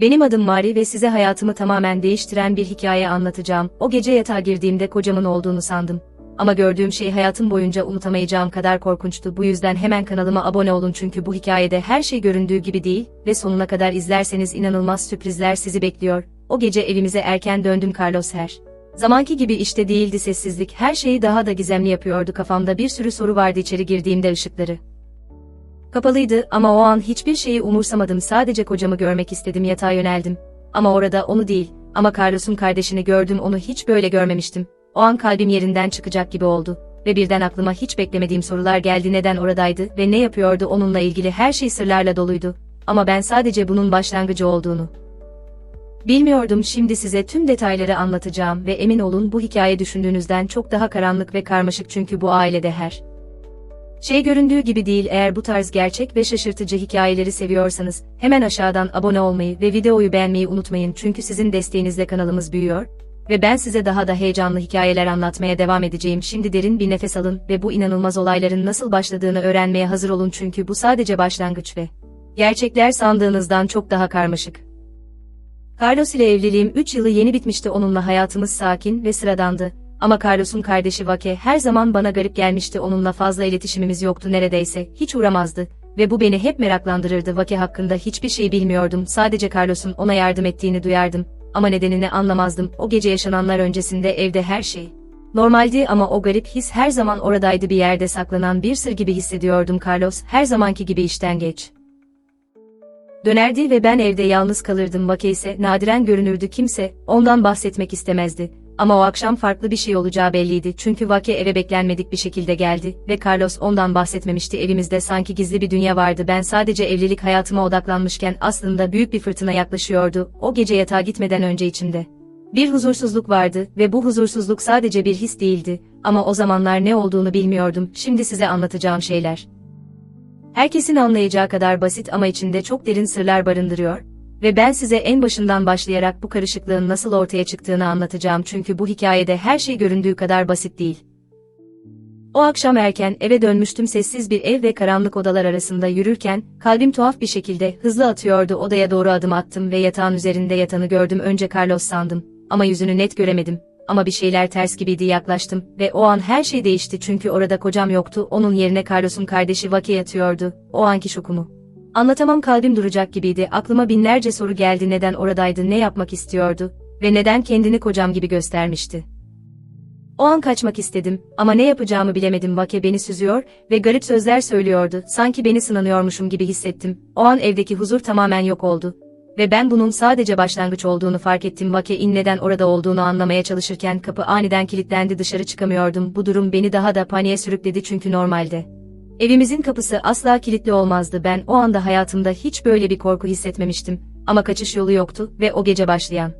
Benim adım Mari ve size hayatımı tamamen değiştiren bir hikaye anlatacağım. O gece yatağa girdiğimde kocamın olduğunu sandım. Ama gördüğüm şey hayatım boyunca unutamayacağım kadar korkunçtu. Bu yüzden hemen kanalıma abone olun çünkü bu hikayede her şey göründüğü gibi değil ve sonuna kadar izlerseniz inanılmaz sürprizler sizi bekliyor. O gece evimize erken döndüm Carlos her. Zamanki gibi işte değildi sessizlik, her şeyi daha da gizemli yapıyordu kafamda bir sürü soru vardı içeri girdiğimde ışıkları. Kapalıydı ama o an hiçbir şeyi umursamadım sadece kocamı görmek istedim yatağa yöneldim. Ama orada onu değil, ama Carlos'un kardeşini gördüm onu hiç böyle görmemiştim. O an kalbim yerinden çıkacak gibi oldu. Ve birden aklıma hiç beklemediğim sorular geldi neden oradaydı ve ne yapıyordu onunla ilgili her şey sırlarla doluydu. Ama ben sadece bunun başlangıcı olduğunu. Bilmiyordum şimdi size tüm detayları anlatacağım ve emin olun bu hikaye düşündüğünüzden çok daha karanlık ve karmaşık çünkü bu ailede her şey göründüğü gibi değil eğer bu tarz gerçek ve şaşırtıcı hikayeleri seviyorsanız hemen aşağıdan abone olmayı ve videoyu beğenmeyi unutmayın çünkü sizin desteğinizle kanalımız büyüyor ve ben size daha da heyecanlı hikayeler anlatmaya devam edeceğim. Şimdi derin bir nefes alın ve bu inanılmaz olayların nasıl başladığını öğrenmeye hazır olun çünkü bu sadece başlangıç ve gerçekler sandığınızdan çok daha karmaşık. Carlos ile evliliğim 3 yılı yeni bitmişti onunla hayatımız sakin ve sıradandı. Ama Carlos'un kardeşi Vake her zaman bana garip gelmişti onunla fazla iletişimimiz yoktu neredeyse, hiç uğramazdı. Ve bu beni hep meraklandırırdı Vake hakkında hiçbir şey bilmiyordum sadece Carlos'un ona yardım ettiğini duyardım. Ama nedenini anlamazdım o gece yaşananlar öncesinde evde her şey. Normaldi ama o garip his her zaman oradaydı bir yerde saklanan bir sır gibi hissediyordum Carlos her zamanki gibi işten geç. Dönerdi ve ben evde yalnız kalırdım Vake ise nadiren görünürdü kimse, ondan bahsetmek istemezdi. Ama o akşam farklı bir şey olacağı belliydi. Çünkü Vake eve beklenmedik bir şekilde geldi ve Carlos ondan bahsetmemişti. Evimizde sanki gizli bir dünya vardı. Ben sadece evlilik hayatıma odaklanmışken aslında büyük bir fırtına yaklaşıyordu, o gece yatağa gitmeden önce içimde. Bir huzursuzluk vardı ve bu huzursuzluk sadece bir his değildi. Ama o zamanlar ne olduğunu bilmiyordum, şimdi size anlatacağım şeyler. Herkesin anlayacağı kadar basit ama içinde çok derin sırlar barındırıyor ve ben size en başından başlayarak bu karışıklığın nasıl ortaya çıktığını anlatacağım çünkü bu hikayede her şey göründüğü kadar basit değil. O akşam erken eve dönmüştüm sessiz bir ev ve karanlık odalar arasında yürürken, kalbim tuhaf bir şekilde hızlı atıyordu odaya doğru adım attım ve yatağın üzerinde yatanı gördüm önce Carlos sandım, ama yüzünü net göremedim, ama bir şeyler ters gibiydi yaklaştım ve o an her şey değişti çünkü orada kocam yoktu onun yerine Carlos'un kardeşi Vaki yatıyordu, o anki şokumu. Anlatamam kalbim duracak gibiydi aklıma binlerce soru geldi neden oradaydı ne yapmak istiyordu ve neden kendini kocam gibi göstermişti. O an kaçmak istedim ama ne yapacağımı bilemedim Vake beni süzüyor ve garip sözler söylüyordu sanki beni sınanıyormuşum gibi hissettim. O an evdeki huzur tamamen yok oldu. Ve ben bunun sadece başlangıç olduğunu fark ettim Vake'in neden orada olduğunu anlamaya çalışırken kapı aniden kilitlendi dışarı çıkamıyordum. Bu durum beni daha da paniğe sürükledi çünkü normalde. Evimizin kapısı asla kilitli olmazdı ben o anda hayatımda hiç böyle bir korku hissetmemiştim ama kaçış yolu yoktu ve o gece başlayan.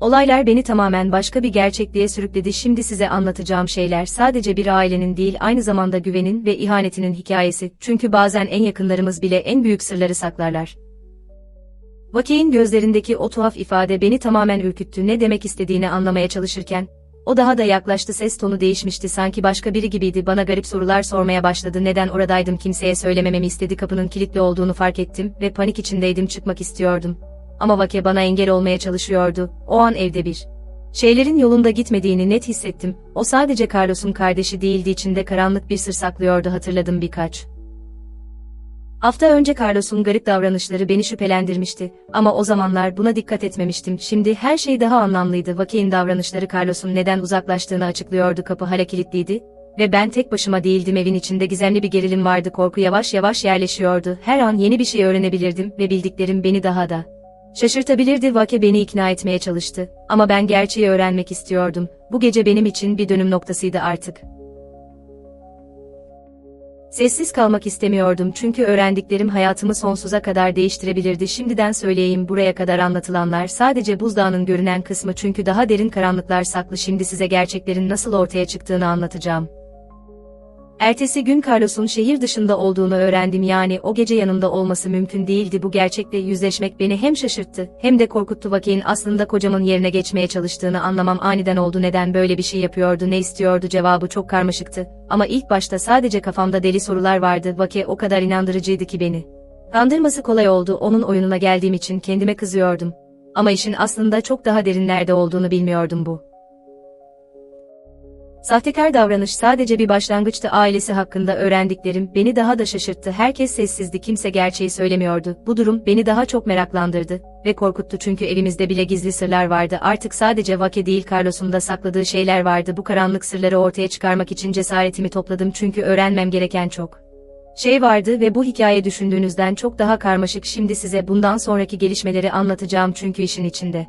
Olaylar beni tamamen başka bir gerçekliğe sürükledi şimdi size anlatacağım şeyler sadece bir ailenin değil aynı zamanda güvenin ve ihanetinin hikayesi çünkü bazen en yakınlarımız bile en büyük sırları saklarlar. Vake'in gözlerindeki o tuhaf ifade beni tamamen ürküttü ne demek istediğini anlamaya çalışırken, o daha da yaklaştı ses tonu değişmişti. Sanki başka biri gibiydi. Bana garip sorular sormaya başladı. Neden oradaydım? Kimseye söylemememi istedi. Kapının kilitli olduğunu fark ettim ve panik içindeydim. Çıkmak istiyordum. Ama Vake bana engel olmaya çalışıyordu, o an evde bir. Şeylerin yolunda gitmediğini net hissettim, o sadece Carlos'un kardeşi değildi. İçinde karanlık bir sır saklıyordu. Hatırladım birkaç. Hafta önce Carlos'un garip davranışları beni şüphelendirmişti ama o zamanlar buna dikkat etmemiştim. Şimdi her şey daha anlamlıydı. Vaki'nin davranışları Carlos'un neden uzaklaştığını açıklıyordu. Kapı hala kilitliydi ve ben tek başıma değildim. Evin içinde gizemli bir gerilim vardı. Korku yavaş yavaş yerleşiyordu. Her an yeni bir şey öğrenebilirdim ve bildiklerim beni daha da şaşırtabilirdi. Vake beni ikna etmeye çalıştı ama ben gerçeği öğrenmek istiyordum. Bu gece benim için bir dönüm noktasıydı artık. Sessiz kalmak istemiyordum çünkü öğrendiklerim hayatımı sonsuza kadar değiştirebilirdi. Şimdiden söyleyeyim buraya kadar anlatılanlar sadece buzdağının görünen kısmı çünkü daha derin karanlıklar saklı. Şimdi size gerçeklerin nasıl ortaya çıktığını anlatacağım. Ertesi gün Carlos'un şehir dışında olduğunu öğrendim. Yani o gece yanında olması mümkün değildi. Bu gerçekle yüzleşmek beni hem şaşırttı hem de korkuttu. Vake'in aslında kocamın yerine geçmeye çalıştığını anlamam aniden oldu. Neden böyle bir şey yapıyordu ne istiyordu cevabı çok karmaşıktı. Ama ilk başta sadece kafamda deli sorular vardı. Vake o kadar inandırıcıydı ki beni. Kandırması kolay oldu. Onun oyununa geldiğim için kendime kızıyordum. Ama işin aslında çok daha derinlerde olduğunu bilmiyordum bu. Sahtekar davranış sadece bir başlangıçtı ailesi hakkında öğrendiklerim beni daha da şaşırttı. Herkes sessizdi kimse gerçeği söylemiyordu. Bu durum beni daha çok meraklandırdı ve korkuttu çünkü evimizde bile gizli sırlar vardı. Artık sadece Vake değil Carlos'un da sakladığı şeyler vardı. Bu karanlık sırları ortaya çıkarmak için cesaretimi topladım çünkü öğrenmem gereken çok şey vardı ve bu hikaye düşündüğünüzden çok daha karmaşık. Şimdi size bundan sonraki gelişmeleri anlatacağım çünkü işin içinde.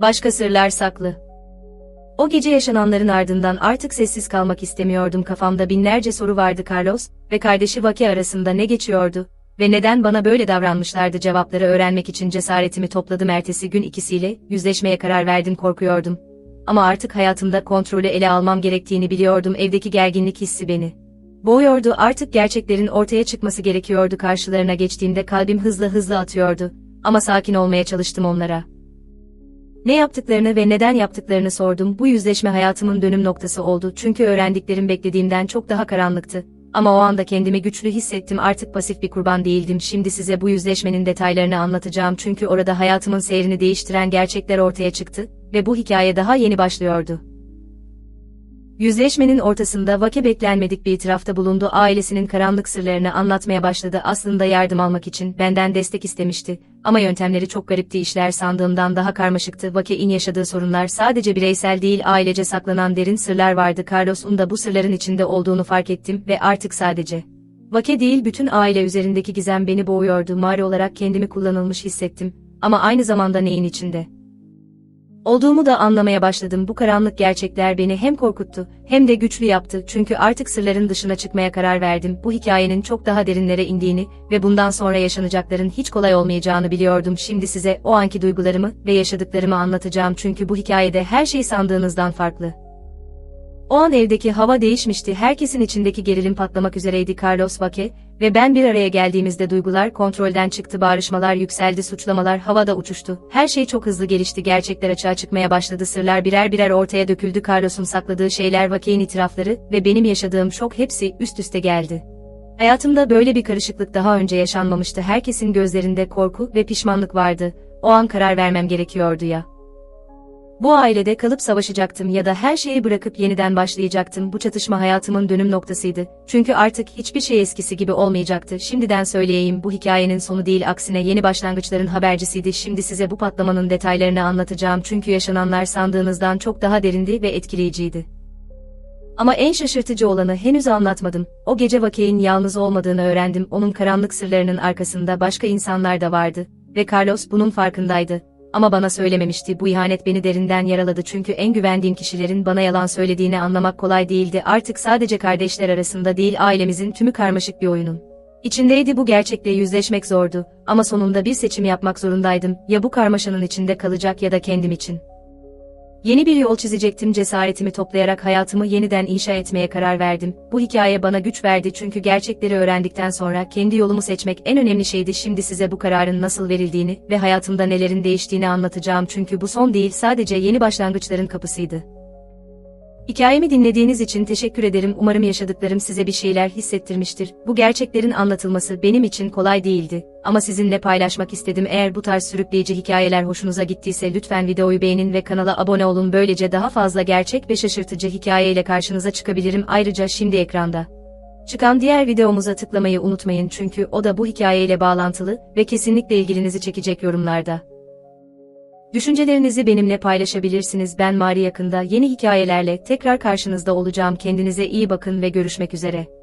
Başka sırlar saklı. O gece yaşananların ardından artık sessiz kalmak istemiyordum. Kafamda binlerce soru vardı Carlos ve kardeşi Vaki arasında ne geçiyordu ve neden bana böyle davranmışlardı cevapları öğrenmek için cesaretimi topladım. Ertesi gün ikisiyle yüzleşmeye karar verdim korkuyordum. Ama artık hayatımda kontrolü ele almam gerektiğini biliyordum. Evdeki gerginlik hissi beni boğuyordu. Artık gerçeklerin ortaya çıkması gerekiyordu. Karşılarına geçtiğimde kalbim hızlı hızlı atıyordu. Ama sakin olmaya çalıştım onlara. Ne yaptıklarını ve neden yaptıklarını sordum. Bu yüzleşme hayatımın dönüm noktası oldu. Çünkü öğrendiklerim beklediğimden çok daha karanlıktı. Ama o anda kendimi güçlü hissettim. Artık pasif bir kurban değildim. Şimdi size bu yüzleşmenin detaylarını anlatacağım. Çünkü orada hayatımın seyrini değiştiren gerçekler ortaya çıktı ve bu hikaye daha yeni başlıyordu. Yüzleşmenin ortasında Vake beklenmedik bir itirafta bulundu. Ailesinin karanlık sırlarını anlatmaya başladı. Aslında yardım almak için benden destek istemişti. Ama yöntemleri çok garipti. İşler sandığımdan daha karmaşıktı. Vake'in yaşadığı sorunlar sadece bireysel değil ailece saklanan derin sırlar vardı. Carlos'un da bu sırların içinde olduğunu fark ettim ve artık sadece Vake değil bütün aile üzerindeki gizem beni boğuyordu. Mari olarak kendimi kullanılmış hissettim. Ama aynı zamanda neyin içinde? Olduğumu da anlamaya başladım. Bu karanlık gerçekler beni hem korkuttu hem de güçlü yaptı. Çünkü artık sırların dışına çıkmaya karar verdim. Bu hikayenin çok daha derinlere indiğini ve bundan sonra yaşanacakların hiç kolay olmayacağını biliyordum. Şimdi size o anki duygularımı ve yaşadıklarımı anlatacağım çünkü bu hikayede her şey sandığınızdan farklı. O an evdeki hava değişmişti. Herkesin içindeki gerilim patlamak üzereydi Carlos Vake ve ben bir araya geldiğimizde duygular kontrolden çıktı. Bağrışmalar yükseldi, suçlamalar havada uçuştu. Her şey çok hızlı gelişti. Gerçekler açığa çıkmaya başladı. Sırlar birer birer ortaya döküldü. Carlos'un sakladığı şeyler, Vake'in itirafları ve benim yaşadığım şok hepsi üst üste geldi. Hayatımda böyle bir karışıklık daha önce yaşanmamıştı. Herkesin gözlerinde korku ve pişmanlık vardı. O an karar vermem gerekiyordu ya. Bu ailede kalıp savaşacaktım ya da her şeyi bırakıp yeniden başlayacaktım. Bu çatışma hayatımın dönüm noktasıydı. Çünkü artık hiçbir şey eskisi gibi olmayacaktı. Şimdiden söyleyeyim bu hikayenin sonu değil aksine yeni başlangıçların habercisiydi. Şimdi size bu patlamanın detaylarını anlatacağım çünkü yaşananlar sandığınızdan çok daha derindi ve etkileyiciydi. Ama en şaşırtıcı olanı henüz anlatmadım. O gece Vake'in yalnız olmadığını öğrendim. Onun karanlık sırlarının arkasında başka insanlar da vardı. Ve Carlos bunun farkındaydı. Ama bana söylememişti. Bu ihanet beni derinden yaraladı çünkü en güvendiğim kişilerin bana yalan söylediğini anlamak kolay değildi. Artık sadece kardeşler arasında değil ailemizin tümü karmaşık bir oyunun. İçindeydi bu gerçekle yüzleşmek zordu ama sonunda bir seçim yapmak zorundaydım. Ya bu karmaşanın içinde kalacak ya da kendim için. Yeni bir yol çizecektim cesaretimi toplayarak hayatımı yeniden inşa etmeye karar verdim. Bu hikaye bana güç verdi çünkü gerçekleri öğrendikten sonra kendi yolumu seçmek en önemli şeydi. Şimdi size bu kararın nasıl verildiğini ve hayatımda nelerin değiştiğini anlatacağım çünkü bu son değil sadece yeni başlangıçların kapısıydı. Hikayemi dinlediğiniz için teşekkür ederim. Umarım yaşadıklarım size bir şeyler hissettirmiştir. Bu gerçeklerin anlatılması benim için kolay değildi. Ama sizinle paylaşmak istedim. Eğer bu tarz sürükleyici hikayeler hoşunuza gittiyse lütfen videoyu beğenin ve kanala abone olun. Böylece daha fazla gerçek ve şaşırtıcı hikayeyle karşınıza çıkabilirim. Ayrıca şimdi ekranda çıkan diğer videomuza tıklamayı unutmayın çünkü o da bu hikayeyle bağlantılı ve kesinlikle ilginizi çekecek yorumlarda. Düşüncelerinizi benimle paylaşabilirsiniz. Ben Mari yakında yeni hikayelerle tekrar karşınızda olacağım. Kendinize iyi bakın ve görüşmek üzere.